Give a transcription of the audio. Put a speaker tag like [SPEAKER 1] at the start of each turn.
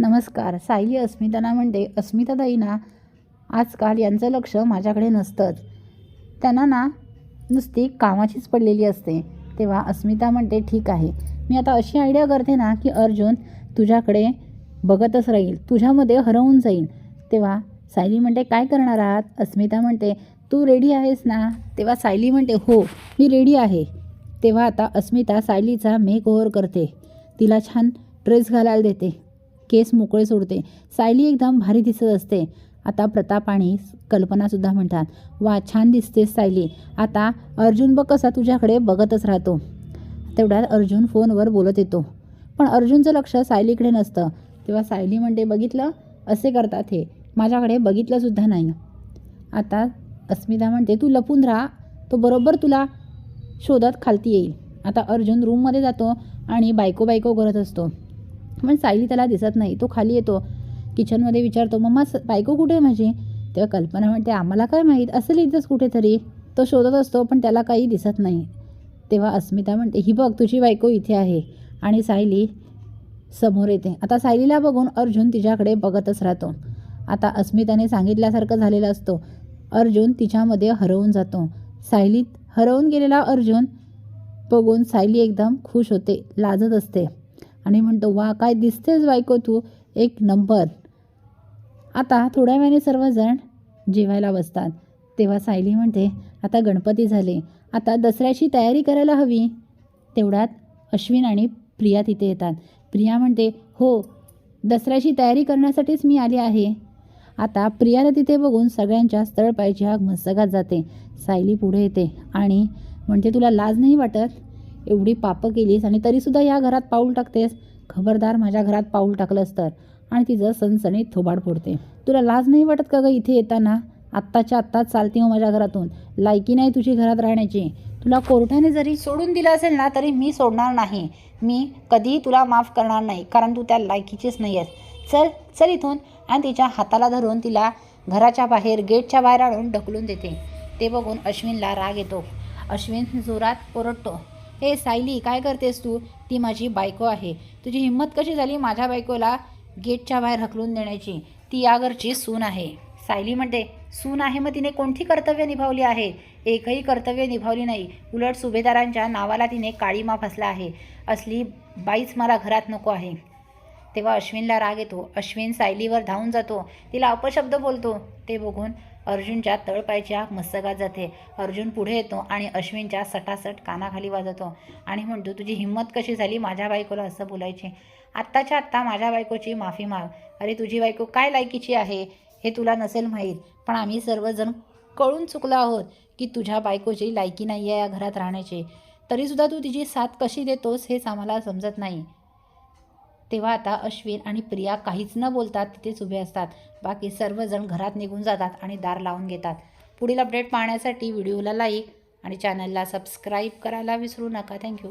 [SPEAKER 1] नमस्कार सायली अस्मिताना म्हणते अस्मिताताई ना आजकाल यांचं लक्ष माझ्याकडे नसतंच. त्यांना ना नुसती कामाचीच पडलेली असते. तेव्हा अस्मिता म्हणते ठीक आहे. मी आता अशी आयडिया करते ना की अर्जुन तुझ्याकडे बघतच राहील. तुझ्यामध्ये हरवून जाईल. तेव्हा सायली म्हणते काय करणार आहात? अस्मिता म्हणते तू रेडी आहेस ना? तेव्हा सायली म्हणते हो मी रेडी आहे. तेव्हा आता अस्मिता सायलीचा मेक ओव्हर करते. तिला छान ड्रेस घालायला देते. केस मोकळे सोडते. सायली एकदम भारी दिसत असते. आता प्रताप आणि कल्पनासुद्धा म्हणतात वा छान दिसतेस सायली. आता अर्जुन बघ कसा तुझ्याकडे बघतच राहतो. तेवढ्यात अर्जुन फोनवर बोलत येतो. पण अर्जुनचं लक्ष सायलीकडे नसतं. तेव्हा सायली म्हणते बघितलं? असे करतात हे. माझ्याकडे बघितलंसुद्धा नाही. आता अस्मिता म्हणते तू लपून राहा. तो बरोबर तुला शोधत खालती येईल. आता अर्जुन रूममध्ये जातो आणि बायको बायको करत असतो. पण सायली त्याला दिसत नाही. तो खाली येतो. किचनमध्ये विचारतो मम्मा स- बायको कुठे आहे माझी? तेव्हा कल्पना म्हणते आम्हाला काय माहीत? असेल इथंच कुठेतरी. तो शोधत असतो पण त्याला काही दिसत नाही. तेव्हा अस्मिता म्हणते ही बघ तुझी बायको इथे आहे. आणि सायली समोर येते. आता सायलीला बघून अर्जुन तिच्याकडे बघतच राहतो. आता अस्मिताने सांगितल्यासारखं झालेलं असतो. अर्जुन तिच्यामध्ये हरवून जातो. सायलीत हरवून गेलेला अर्जुन बघून सायली एकदम खुश होते लाजत असते. आणि म्हणतो वा काय दिसतेच बायको तू. एक नंबर. आता थोड्या वेळाने सर्वजण जेवायला बसतात. तेव्हा सायली म्हणते आता गणपती झाले. आता दसऱ्याची तयारी करायला हवी. तेवढ्यात अश्विन आणि प्रिया तिथे येतात. प्रिया म्हणते हो दसऱ्याची तयारी करण्यासाठीच मी आली आहे. आता प्रियाला तिथे बघून सगळ्यांच्या स्थळ पाहिजे आग मस्तकात जाते. सायली पुढे येते आणि म्हणते तुला लाज नाही वाटत? एवढी पापं केलीस आणि तरीसुद्धा या घरात पाऊल टाकतेस? खबरदार माझ्या घरात पाऊल टाकलंस तर. आणि तिचं सणसणीत थोबाड फोडते. तुला लाज नाही वाटत का गं इथे येताना? आत्ताच्या आत्ताच चालते हो माझ्या घरातून. लायकी नाही तुझी घरात राहण्याची. तुला कोर्टाने जरी सोडून दिलं असेल ना तरी मी सोडणार नाही. मी कधीही तुला माफ करणार नाही कारण तू त्या लायकीचीच नाही आहेस चल चल इथून. आणि तिच्या हाताला धरून तिला घराच्या बाहेर गेटच्या बाहेर आणून ढकलून देते. ते बघून अश्विनला राग येतो. अश्विन जोरात ओरडतो. हे सायली काय करतेस तू? ती माझी बायको आहे. तुझी हिंमत कशी झाली माझ्या बायकोला गेटच्या बाहेर हकलून देण्याची? ती या घरची सून आहे. सायली म्हणते सून आहे मग तिने कोणती कर्तव्य निभावली आहे? एकही कर्तव्य निभावली नाही. उलट सुभेदारांच्या नावाला तिने काळीमा फसला आहे. असली बाईच मला घरात नको आहे. तेव्हा अश्विनला राग येतो. अश्विन सायलीवर धावून जातो. तिला अपशब्द बोलतो. ते बघून अर्जुनच्या तळपायची आग मस्तकात जाते. अर्जुन पुढे येतो आणि अश्विनच्या सटासट कानाखाली वाजवतो. आणि म्हणतो तुझी हिंमत कशी झाली माझ्या बायकोला असं बोलायची? आत्ताच्या आत्ता माझ्या बायकोची माफी माग. अरे तुझी बायको काय लायकीची आहे? हे तुला नसेल माहीत. पण आम्ही सर्वजण कळून चुकलो आहोत की तुझ्या बायकोची लायकी नाही आहे या घरात राहण्याची. तरीसुद्धा तू तिची साथ कशी देतोस हेच आम्हाला समजत नाही. तेव्हा आता अश्विन आणि प्रिया काहीच न बोलतात तिथेच उभे असतात. बाकी सर्वजण घरात निघून जातात आणि दार लावून घेतात. पुढील अपडेट पाहण्यासाठी व्हिडिओला लाईक आणि चॅनलला सबस्क्राईब करायला विसरू नका. थँक्यू